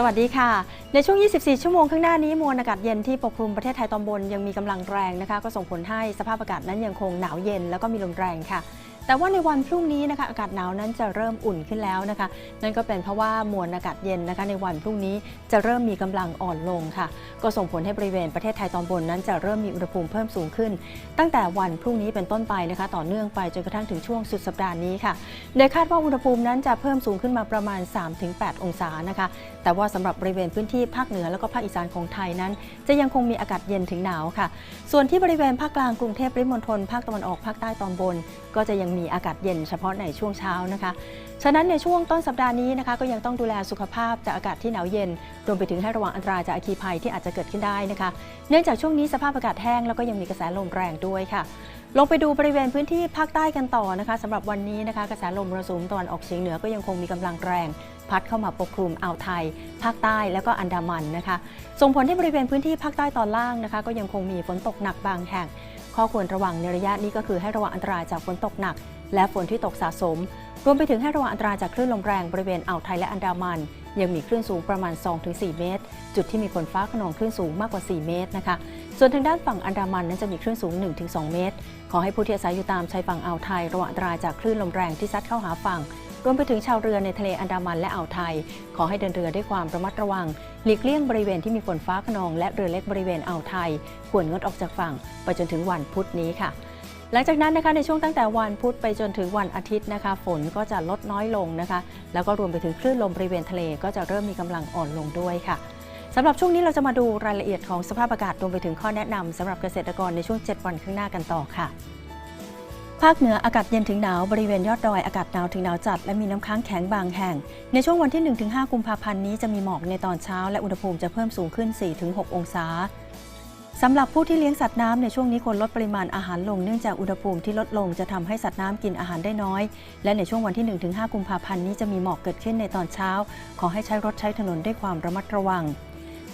สวัสดีค่ะ ในช่วง 24 ชั่วโมงข้างหน้านี้มวลอากาศเย็นที่ปกคลุมประเทศไทยตอนบนยังมีกำลังแรงนะคะ ก็ส่งผลให้สภาพอากาศนั้นยังคงหนาวเย็นแล้วก็มีลมแรงค่ะ แต่ว่าในวันพรุ่งนี้นะคะอากาศหนาวนั้นจะเริ่มอุ่นขึ้นแล้วนะคะ นั่นก็เป็นเพราะว่ามวลอากาศเย็นนะคะ ในวันพรุ่งนี้จะเริ่มมีกำลังอ่อนลงค่ะ ก็ส่งผลให้บริเวณประเทศไทยตอนบนนั้นจะเริ่มมีอุณหภูมิเพิ่มสูงขึ้น ตั้งแต่วันพรุ่งนี้เป็นต้นไปนะคะ ต่อเนื่องไปจนกระทั่งถึงช่วงสุดสัปดาห์นี้ค่ะโดยคาดว่าอุณหภูมินั้นจะเพิ่มสูงขึ้นมาประมาณ 3-8 องศานะคะ แต่ว่าสำหรับบริเวณพื้นที่ภาคเหนือแล้วก็ภาคอีสานของไทยนั้น จะยังคงมีอากาศเย็นถึงหนาวค่ะ ส่วนที่บริเวณภาคกลางกรุงเทพปริมณฑลภาคตะวันออกภาคใต้ตอนบน ก็จะยังมีอากาศเย็นเฉพาะในช่วงเช้านะคะ ฉะนั้นในช่วงต้นสัปดาห์นี้นะคะก็ยังต้องดูแลสุขภาพจากอากาศที่หนาวเย็น รวมไปถึงให้ระวังอันตรายจากอัคคีภัยที่อาจจะเกิดขึ้นได้นะคะ เนื่องจากช่วงนี้สภาพอากาศแห้งแล้วก็ยังมีกระแสลมแรงด้วยค่ะลงไปดูบริเวณพื้นที่ภาคใต้กันต่อนะคะสำหรับวันนี้นะคะกระแสลมมรสุมตะวันออกเฉียงเหนือก็ยังคงมีกำลังแรง พัดเข้ามาปกคลุมอ่าวไทย ภาคใต้แล้วก็อันดามันนะคะ ส่งผลให้บริเวณพื้นที่ภาคใต้ตอนล่างนะคะ ก็ยังคงมีฝนตกหนักบางแห่ง ข้อควรระวังในระยะนี้ก็คือให้ระวังอันตรายจากฝนตกหนัก และฝนที่ตกสะสม รวมไปถึงให้ระวังอันตรายจากคลื่นลมแรงบริเวณอ่าวไทยและอันดามัน ยังมีคลื่นสูงประมาณ 2-4 เมตร จุดที่มีฝนฟ้าขนองคลื่นสูงมากกว่า 4 เมตรนะคะ ส่วนทางด้านฝั่งอันดามันนั้นจะมีคลื่นสูง 1-2 เมตร ขอให้ผู้ที่อาศัยอยู่ตามชายฝั่งอ่าวไทยระวังอันตรายจากคลื่นลมแรงที่ซัดเข้าหาฝั่ง วมไปถึงชาวเรือในทะเลอันดามันและอ่าวไทย ขอให้เดินเรือด้วยความระมัดระวัง หลีกเลี่ยงบริเวณที่มีฝนฟ้าขนอง และเรือเล็กบริเวณอ่าวไทย ควรงดออกจากฝั่งไปจนถึงวันพุธนี้ค่ะหลังจากนั้นนะคะในช่วงตั้งแต่วันพุธไปจนถึงวันอาทิตย์นะคะ ฝนก็จะลดน้อยลงนะคะ แล้วก็รวมไปถึงคลื่นลมบริเวณทะเลก็จะเริ่มมีกำลังอ่อนลงด้วยค่ะสำหรับช่วงนี้เราจะมาดูรายละเอียดของสภาพอากาศรวมไปถึงข้อแนะนำสำหรับเกษตรกรในช่วง 7 วันข้างหน้ากันต่อค่ะ ภาคเหนืออากาศเย็นถึงหนาวบริเวณยอดดอยอากาศหนาวถึงหนาวจัดและมีน้ำค้างแข็งบางแห่ง ในช่วงวันที่ 1-5 กุมภาพันธ์นี้จะมีหมอกในตอนเช้า และอุณหภูมิจะเพิ่มสูงขึ้น 4-6 องศาสำหรับผู้ที่เลี้ยงสัตว์น้ำในช่วงนี้ควรลดปริมาณอาหารลงเนื่องจากอุณหภูมิที่ลดลงจะทำให้สัตว์น้ำกินอาหารได้น้อย และในช่วงวันที่ 1-5 กุมภาพันธ์นี้จะมีหมอกเกิดขึ้นในตอนเช้า ขอให้ใช้รถใช้ถนนด้วยความระมัดระวัง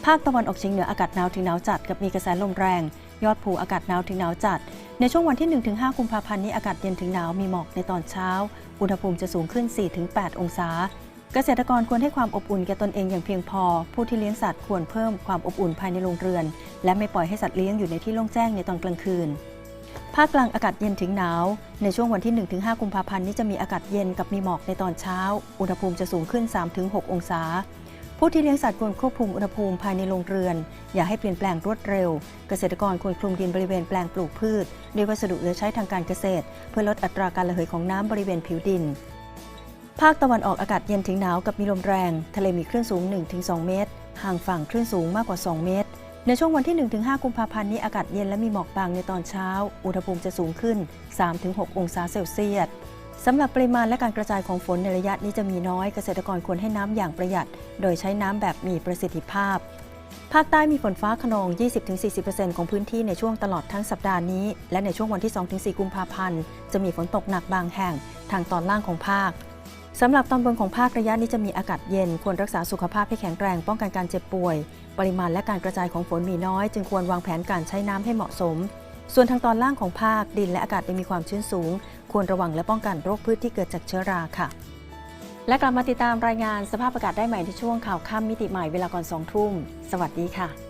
ภาคตะวันออกเฉียงเหนืออากาศหนาวถึงหนาวจัดกับมีกระแสลมแรง ยอดภูอากาศหนาวถึงหนาวจัด ในช่วงวันที่ 1-5 กุมภาพันธ์นี้อากาศเย็นถึงหนาวมีหมอกในตอนเช้า อุณหภูมิจะสูงขึ้น 4-8 องศา เกษตรกรควรให้ความอบอุ่นแก่ตนเองอย่างเพียงพอ ผู้ที่เลี้ยงสัตว์ควรเพิ่มความอบอุ่นภายในโรงเรือน และไม่ปล่อยให้สัตว์เลี้ยงอยู่ในที่โล่งแจ้งในตอนกลางคืน ภาคกลางอากาศเย็นถึงหนาว ในช่วงวันที่ 1-5 กุมภาพันธ์นี้จะมีอากาศเย็นกับมีหมอกในตอนเช้า อุณหภูมิจะสูงขึ้น 3-6 องศา ผู้ที่เลี้ยงสัตว์ควรควบคุมอุณหภูมิภายในโรงเรือน อย่าให้เปลี่ยนแปลงรวดเร็ว เกษตรกรควรคลุมดินบริเวณแปลงปลูกพืชด้วยวัสดุเหลือใช้ทางการเกษตร เพื่อลดอัตราการระเหยของน้ำบริเวณผิวดิน ภาคตะวันออกอากาศเย็นถึงหนาวกับมีลมแรง ทะเลมีคลื่นสูง 1-2 เมตร ห่างฝั่งคลื่นสูงมากกว่า 2 เมตรในช่วงวันที่ 1-5 กุมภาพันธ์นี้อากาศเย็นและมีหมอกบางในตอนเช้า อุณหภูมิจะสูงขึ้น 3-6 องศาเซลเซียส สำหรับปริมาณและการกระจายของฝนในระยะนี้จะมีน้อยเกษตรกรควรให้น้ำอย่างประหยัด โดยใช้น้ำแบบมีประสิทธิภาพ ภาคใต้มีฝนฟ้าขนอง 20-40%ของพื้นที่ในช่วงตลอดทั้งสัปดาห์นี้ และในช่วงวันที่ 2-4 กุมภาพันธ์ จะมีฝนตกหนักบางแห่งทางตอนล่างของภาคสำหรับตอนบนของภาคระยะนี้จะมีอากาศเย็น ควรรักษาสุขภาพให้แข็งแรงป้องกันการเจ็บป่วย ปริมาณและการกระจายของฝนมีน้อย จึงควรวางแผนการใช้น้ำให้เหมาะสม ส่วนทางตอนล่างของภาคดินและอากาศยังมีความชื้นสูง ควรระวังและป้องกันโรคพืชที่เกิดจากเชื้อราค่ะ และกลับมาติดตามรายงานสภาพอากาศได้ใหม่ในช่วงข่าวค่ำมิติใหม่เวลาก่อนสองทุ่ม สวัสดีค่ะ